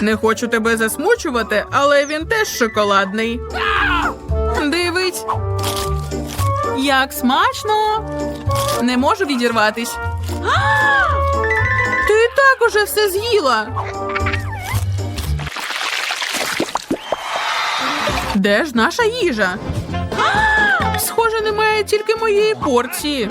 Не хочу тебе засмучувати, але він теж шоколадний. Дивись. Як смачно. Не можу відірватись. Ти так уже все з'їла. Де ж наша їжа? Схоже, немає тільки моєї порції.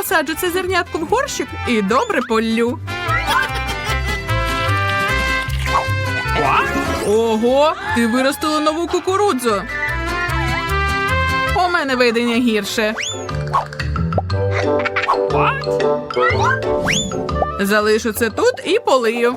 Посаджу це зернятко в горщик і добре поллю. Ого, ти виростила нову кукурудзу. У мене видення гірше. Залишу це тут і полию.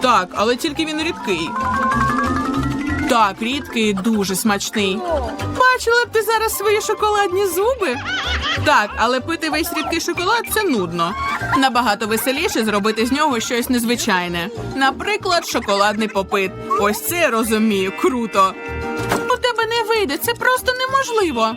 Так, але тільки він рідкий. Так, рідкий і дуже смачний. Бачила б ти зараз свої шоколадні зуби? Так, але пити весь рідкий шоколад це нудно. Набагато веселіше зробити з нього щось незвичайне. Наприклад, шоколадний попит. Ось це я розумію, круто. У тебе не вийде, це просто неможливо.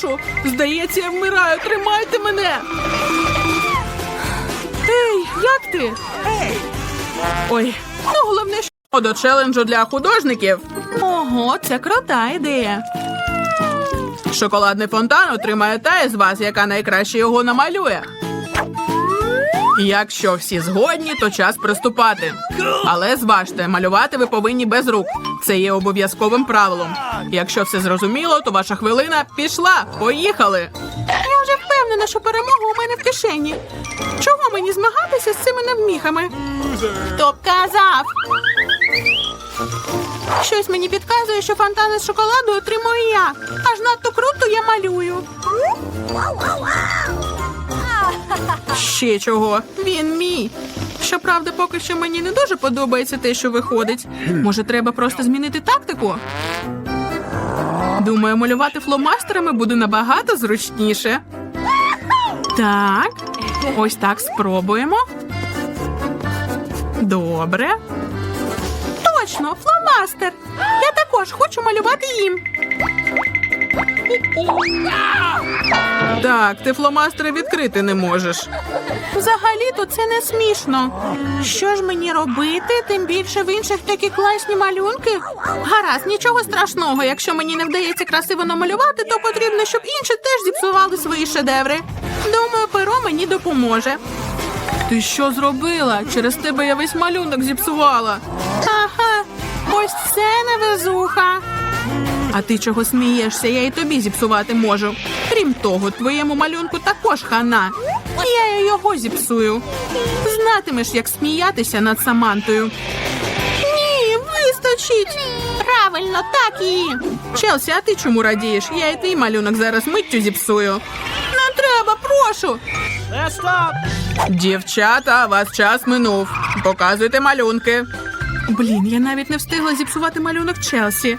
прошу. Здається, я вмираю. Тримайте мене. Ей, як ти? Ой, ну головне, що до челенджу для художників. Ого, це крута ідея. Шоколадний фонтан отримає та із вас, яка найкраще його намалює. Якщо всі згодні, то час приступати. Але зважте, малювати ви повинні без рук. Це є обов'язковим правилом. Якщо все зрозуміло, то ваша хвилина пішла. Поїхали. Я вже впевнена, що перемога у мене в кишені. Чого мені змагатися з цими навміхами? Хто б казав? Щось мені підказує, що фонтани з шоколаду отримую я. Аж надто круто я малюю. Ще чого? Він мій. Щоправда, поки що мені не дуже подобається те, що виходить. Може, треба просто змінити тактику? Думаю, малювати фломастерами буде набагато зручніше. Так, ось так спробуємо. Добре. Точно, фломастер. Я також хочу малювати їм. Так, ти фломастери відкрити не можеш. Взагалі-то це не смішно. Що ж мені робити? Тим більше в інших такі класні малюнки. Гаразд, нічого страшного. Якщо мені не вдається красиво намалювати, то потрібно, щоб інші теж зіпсували свої шедеври. Думаю, перо мені допоможе. Ти що зробила? Через тебе я весь малюнок зіпсувала. Ага, ось це невезуха. А ти чого смієшся? Я і тобі зіпсувати можу. Крім того, твоєму малюнку також хана. Я його зіпсую. Знатимеш, як сміятися над Самантою. Ні, вистачить. Правильно, так і. Челсі, а ти чому радієш? Я і твій малюнок зараз миттю зіпсую. Не треба, прошу. Дівчата, вас час минув. Показуйте малюнки. Блін, я навіть не встигла зіпсувати малюнок Челсі.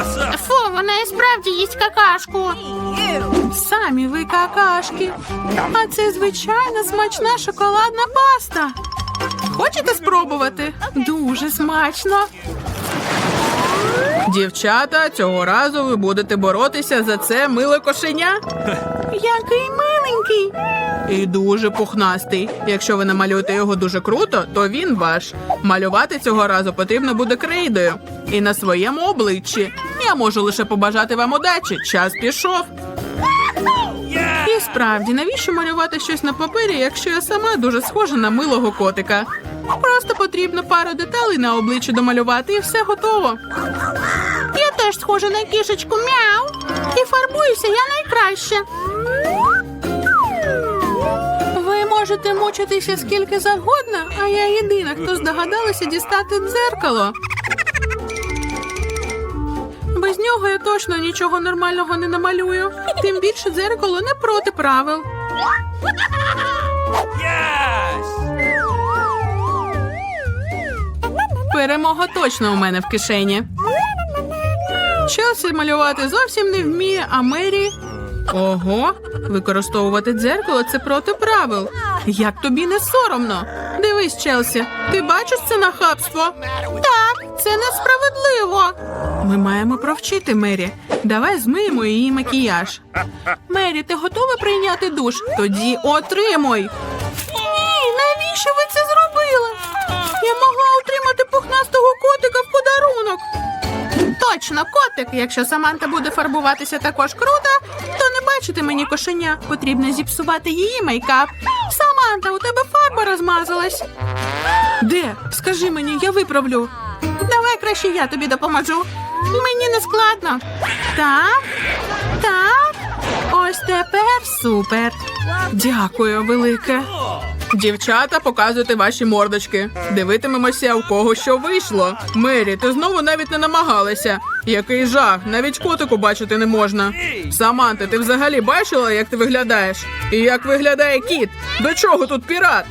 Awesome. Фу, вона і справді їсть какашку. Самі ви какашки. А це звичайна смачна шоколадна паста. Хочете спробувати? Дуже смачно. Дівчата, цього разу ви будете боротися за це миле кошеня. Який миленький. І дуже пухнастий. Якщо ви намалюєте його дуже круто, то він ваш. Малювати цього разу потрібно буде крейдою. І на своєму обличчі. Я можу лише побажати вам удачі. Час пішов. І справді, навіщо малювати щось на папері, якщо я сама дуже схожа на милого котика? Просто потрібно пару деталей на обличчі домалювати, і все готово. Я теж схожа на кішечку мяу. І фарбуюся я найкраще. Можете мучитися скільки завгодно, а я єдина, хто здогадалася дістати дзеркало. Без нього я точно нічого нормального не намалюю. Тим більше дзеркало не проти правил. Перемога точно у мене в кишені. Челсі малювати зовсім не вміє, а Мері. Ого, використовувати дзеркало це проти правил. Як тобі не соромно? Дивись, Челсі, ти бачиш це нахабство? Так, це несправедливо. Ми маємо провчити Мері. Давай змиємо її макіяж. Мері, ти готова прийняти душ? Тоді отримуй. Ні, навіщо ви це зробили? Я могла отримати пухнастого котика в подарунок. Точно, котик. Якщо Саманта буде фарбуватися також круто, то не бачити мені кошеня. Потрібно зіпсувати її мейкап. Саманта, у тебе фарба розмазалась. Де? Скажи мені, я виправлю. Давай краще я тобі допоможу. Мені не складно. Так, так. Ось тепер супер. Дякую, велике. Дівчата, показуйте ваші мордочки. Дивитимемося, у кого що вийшло. Мері, ти знову навіть не намагалася. Який жах, навіть котику бачити не можна. Саманта, ти взагалі бачила, як ти виглядаєш? І як виглядає кіт? До чого тут пірат?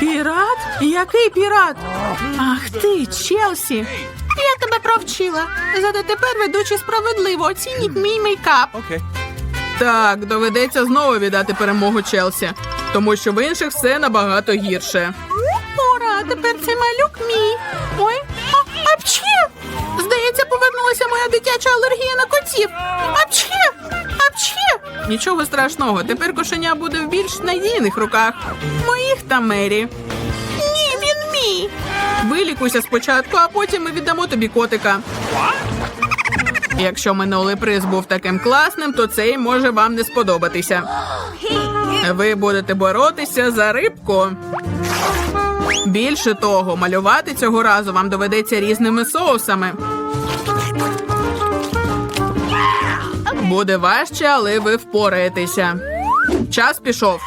Пірат? Який пірат? Ах ти, Челсі. Я тебе провчила. Зате тепер ведучі справедливо оцініть мій мейкап. Okay. Так, доведеться знову віддати перемогу Челсі, тому що в інших все набагато гірше. Ура, тепер цей малюк мій. Ой, а, апчхі! Здається, повернулася моя дитяча алергія на котів. Апчхі! Апчхі! Нічого страшного, тепер кошеня буде в більш надійних руках. Моїх та Мері. Ні, він мій. Вилікуйся спочатку, а потім ми віддамо тобі котика. Якщо минулий приз був таким класним, то цей може вам не сподобатися. Ви будете боротися за рибку. Більше того, малювати цього разу вам доведеться різними соусами. Буде важче, але ви впораєтеся. Час пішов.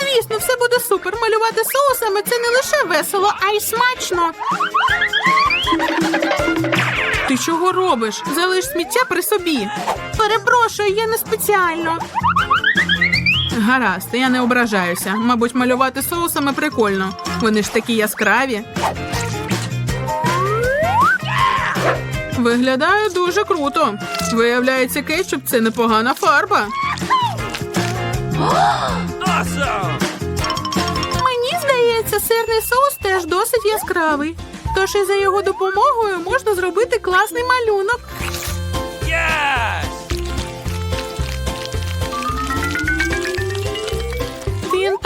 Звісно, все буде супер. Малювати соусами це не лише весело, а й смачно. Ти чого робиш? Залиш сміття при собі. Перепрошую, я не спеціально. Гаразд, я не ображаюся. Мабуть, малювати соусами прикольно. Вони ж такі яскраві. Виглядає дуже круто. Виявляється, кетчуп це непогана фарба. Мені здається, сирний соус теж досить яскравий. Тож і за його допомогою можна зробити класний малюнок.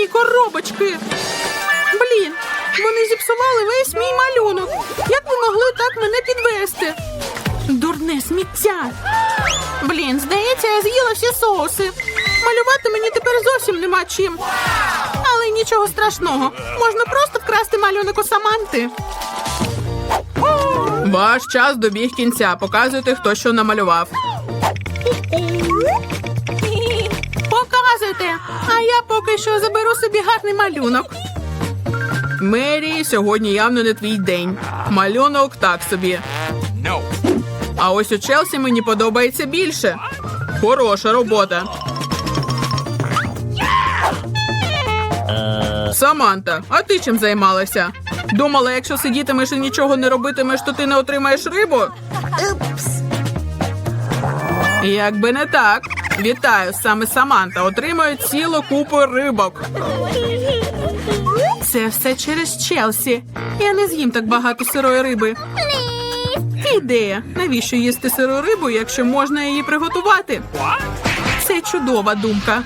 дурні коробочки. Блін, вони зіпсували весь мій малюнок. Як ви могли так мене підвести? Дурне сміття. Блін, здається, я з'їла всі соуси. Малювати мені тепер зовсім нема чим. Але нічого страшного. Можна просто вкрасти малюнок у Саманти. Ваш час добіг кінця. Показуйте, хто що намалював. Показуйте, а я поки що заберу собі гарний малюнок. Мері, сьогодні явно не твій день. Малюнок так собі. No! А ось у Челсі мені подобається більше. Хороша робота. Саманта, а ти чим займалася? Думала, якщо сидітимеш і нічого не робитимеш, то ти не отримаєш рибу? Якби не так. Вітаю, саме Саманта отримує цілу купу рибок. Це все через Челсі. Я не з'їм так багато сирої риби. Ідея. Навіщо їсти сиру рибу, якщо можна її приготувати? Це чудова думка.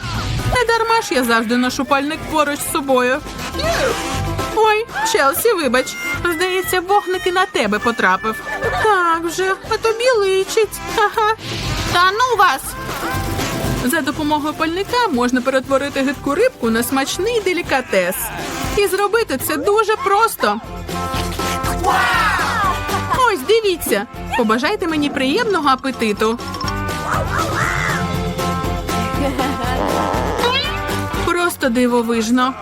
Не дарма ж я завжди ношу пальник поруч з собою. Ой, Челсі, вибач. Здається, вогник і на тебе потрапив. Так вже, а тобі личить. Ага. Та ну вас. За допомогою пальника можна перетворити гидку рибку на смачний делікатес. І зробити це дуже просто. Ось дивіться. Побажайте мені приємного апетиту. Просто дивовижно.